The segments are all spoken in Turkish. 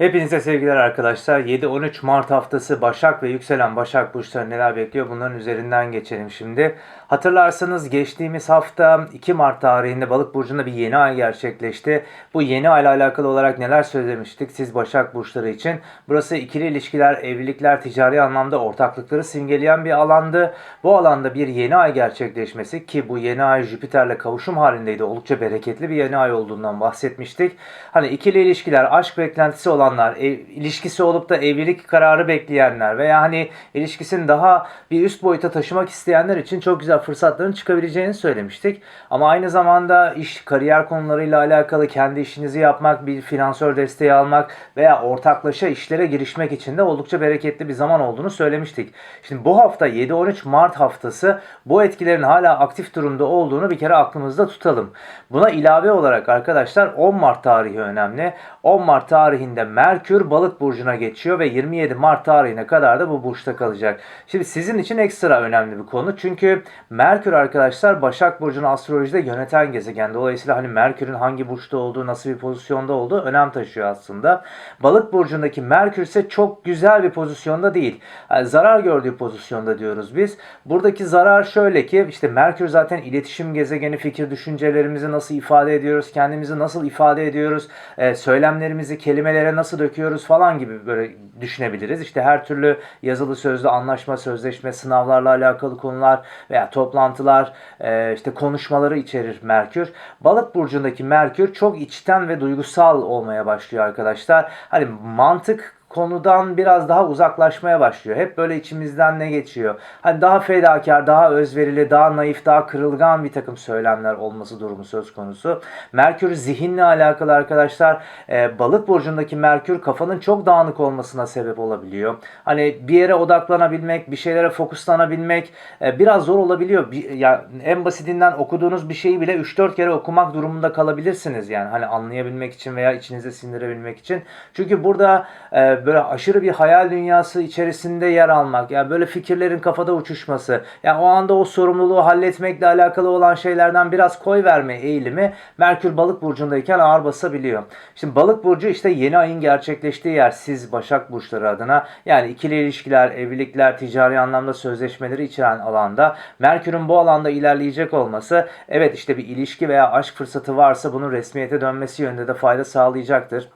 Hepinize sevgiler arkadaşlar. 7-13 Mart haftası Başak ve yükselen Başak burçları neler bekliyor? Bunların üzerinden geçelim şimdi. Hatırlarsanız geçtiğimiz hafta 2 Mart tarihinde Balık burcunda bir yeni ay gerçekleşti. Bu yeni ayla alakalı olarak neler söylemiştik siz Başak burçları için? Burası ikili ilişkiler, evlilikler, ticari anlamda ortaklıkları simgeleyen bir alandı. Bu alanda bir yeni ay gerçekleşmesi ki bu yeni ay Jüpiter'le kavuşum halindeydi. Oldukça bereketli bir yeni ay olduğundan bahsetmiştik. Hani ikili ilişkiler, aşk beklentisi olanlar, ev, ilişkisi olup da evlilik kararı bekleyenler veya hani ilişkisini daha bir üst boyuta taşımak isteyenler için çok güzel fırsatların çıkabileceğini söylemiştik. Ama aynı zamanda iş, kariyer konularıyla alakalı kendi işinizi yapmak, bir finansör desteği almak veya ortaklaşa işlere girişmek için de oldukça bereketli bir zaman olduğunu söylemiştik. Şimdi bu hafta 7-13 Mart haftası bu etkilerin hala aktif durumda olduğunu bir kere aklımızda tutalım. Buna ilave olarak arkadaşlar 10 Mart tarihi önemli. 10 Mart tarihinde Merkür Balık burcuna geçiyor ve 27 Mart tarihine kadar da bu burçta kalacak. Şimdi sizin için ekstra önemli bir konu. Çünkü Merkür arkadaşlar Başak burcunu astrolojide yöneten gezegen. Dolayısıyla hani Merkür'ün hangi burçta olduğu, nasıl bir pozisyonda olduğu önem taşıyor aslında. Balık burcundaki Merkür ise çok güzel bir pozisyonda değil. Yani zarar gördüğü pozisyonda diyoruz biz. Buradaki zarar şöyle ki işte Merkür zaten iletişim gezegeni, fikir düşüncelerimizi nasıl ifade ediyoruz, kendimizi nasıl ifade ediyoruz, e, söylemlerimizi kelimelere nasıl döküyoruz falan gibi böyle düşünebiliriz. İşte her türlü yazılı sözlü anlaşma, sözleşme, sınavlarla alakalı konular veya toplantılar, e, işte konuşmaları içerir Merkür. Balık burcundaki Merkür çok içten ve duygusal olmaya başlıyor arkadaşlar. Hani mantık konudan biraz daha uzaklaşmaya başlıyor. Hep böyle içimizden ne geçiyor? Hani daha fedakar, daha özverili, daha naif, daha kırılgan bir takım söylemler olması durumu söz konusu. Merkür zihinle alakalı arkadaşlar. E, balık burcundaki Merkür kafanın çok dağınık olmasına sebep olabiliyor. Hani bir yere odaklanabilmek, bir şeylere fokuslanabilmek e, biraz zor olabiliyor. Bir, ya en basitinden okuduğunuz bir şeyi bile 3-4 kere okumak durumunda kalabilirsiniz yani hani anlayabilmek için veya içinize sindirebilmek için. Çünkü burada e, böyle aşırı bir hayal dünyası içerisinde yer almak, yani böyle fikirlerin kafada uçuşması, yani o anda o sorumluluğu halletmekle alakalı olan şeylerden biraz koy verme eğilimi Merkür Balık burcundayken ağır basabiliyor. Şimdi Balık burcu işte yeni ayın gerçekleştiği yer siz Başak burçları adına yani ikili ilişkiler, evlilikler, ticari anlamda sözleşmeleri içeren alanda Merkür'ün bu alanda ilerleyecek olması evet işte bir ilişki veya aşk fırsatı varsa bunun resmiyete dönmesi yönünde de fayda sağlayacaktır.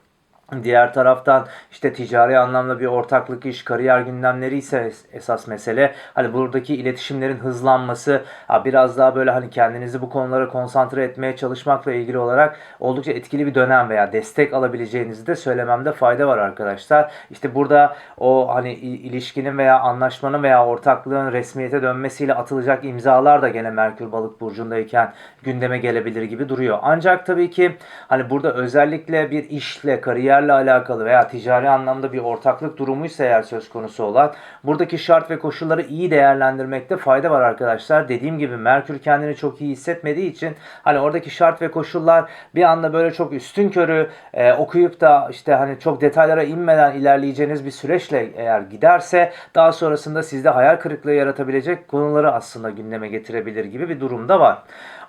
Diğer taraftan işte ticari anlamda bir ortaklık iş, kariyer gündemleri ise esas mesele. Hani buradaki iletişimlerin hızlanması, biraz daha böyle hani kendinizi bu konulara konsantre etmeye çalışmakla ilgili olarak oldukça etkili bir dönem veya destek alabileceğinizi de söylememde fayda var arkadaşlar. İşte burada o hani ilişkinin veya anlaşmanın veya ortaklığın resmiyete dönmesiyle atılacak imzalar da gene Merkür Balık burcundayken gündeme gelebilir gibi duruyor. Ancak tabii ki hani burada özellikle bir işle, kariyer kariyerle alakalı veya ticari anlamda bir ortaklık durumuysa eğer söz konusu olan buradaki şart ve koşulları iyi değerlendirmekte fayda var arkadaşlar. Dediğim gibi Merkür kendini çok iyi hissetmediği için hani oradaki şart ve koşullar bir anda böyle çok üstün körü e, okuyup da işte hani çok detaylara inmeden ilerleyeceğiniz bir süreçle eğer giderse daha sonrasında sizde hayal kırıklığı yaratabilecek konuları aslında gündeme getirebilir gibi bir durumda var.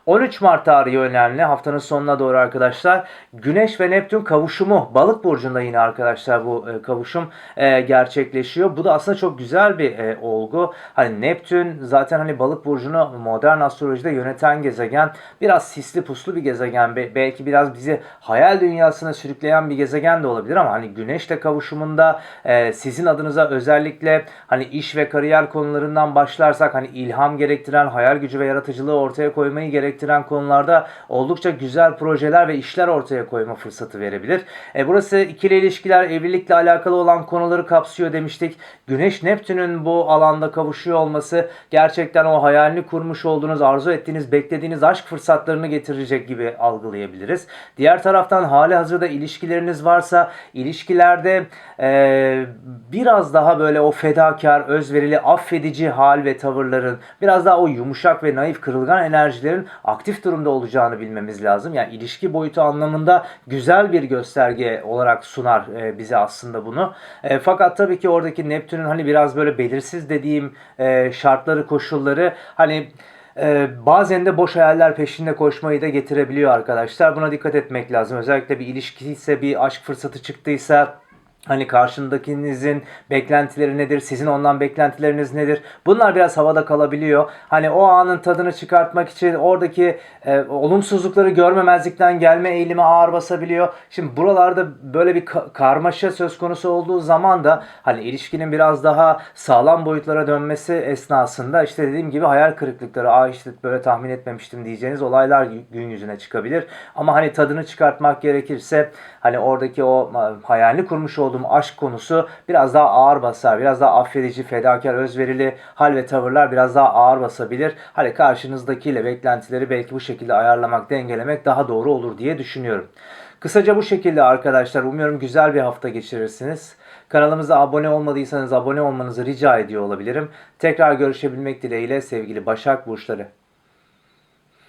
13 Mart tarihi önemli. Haftanın sonuna doğru arkadaşlar. Güneş ve Neptün kavuşumu. Balık burcunda yine arkadaşlar bu e, kavuşum e, gerçekleşiyor. Bu da aslında çok güzel bir e, olgu. Hani Neptün zaten hani balık burcunu modern astrolojide yöneten gezegen. Biraz sisli puslu bir gezegen. Be- belki biraz bizi hayal dünyasına sürükleyen bir gezegen de olabilir ama hani Güneşle kavuşumunda sizin adınıza özellikle hani iş ve kariyer konularından başlarsak hani ilham gerektiren hayal gücü ve yaratıcılığı ortaya koymayı gerek gerektiren konularda oldukça güzel projeler ve işler ortaya koyma fırsatı verebilir. E, burası ikili ilişkiler, evlilikle alakalı olan konuları kapsıyor demiştik. Güneş Neptün'ün bu alanda kavuşuyor olması gerçekten o hayalini kurmuş olduğunuz, arzu ettiğiniz, beklediğiniz aşk fırsatlarını getirecek gibi algılayabiliriz. Diğer taraftan hali hazırda ilişkileriniz varsa ilişkilerde e, biraz daha böyle o fedakar, özverili, affedici hal ve tavırların, biraz daha o yumuşak ve naif kırılgan enerjilerin aktif durumda olacağını bilmemiz lazım. Yani ilişki boyutu anlamında güzel bir gösterge olarak sunar e, bize aslında bunu. E, fakat tabii ki oradaki Neptün'ün hani biraz böyle belirsiz dediğim e, şartları, koşulları hani bazen de boş hayaller peşinde koşmayı da getirebiliyor arkadaşlar. Buna dikkat etmek lazım. Özellikle bir ilişki ise bir aşk fırsatı çıktıysa Hani karşındakinizin beklentileri nedir? Sizin ondan beklentileriniz nedir? Bunlar biraz havada kalabiliyor. Hani o anın tadını çıkartmak için oradaki e, olumsuzlukları görmemezlikten gelme eğilimi ağır basabiliyor. Şimdi buralarda böyle bir ka- karmaşa söz konusu olduğu zaman da hani ilişkinin biraz daha sağlam boyutlara dönmesi esnasında işte dediğim gibi hayal kırıklıkları, aa işte böyle tahmin etmemiştim diyeceğiniz olaylar gün yüzüne çıkabilir. Ama hani tadını çıkartmak gerekirse hani oradaki o hayalini kurmuş olduğum aşk konusu biraz daha ağır basar. Biraz daha affedici, fedakar, özverili hal ve tavırlar biraz daha ağır basabilir. Hani karşınızdakiyle beklentileri belki bu şekilde ayarlamak, dengelemek daha doğru olur diye düşünüyorum. Kısaca bu şekilde arkadaşlar. Umuyorum güzel bir hafta geçirirsiniz. Kanalımıza abone olmadıysanız abone olmanızı rica ediyor olabilirim. Tekrar görüşebilmek dileğiyle sevgili Başak Burçları.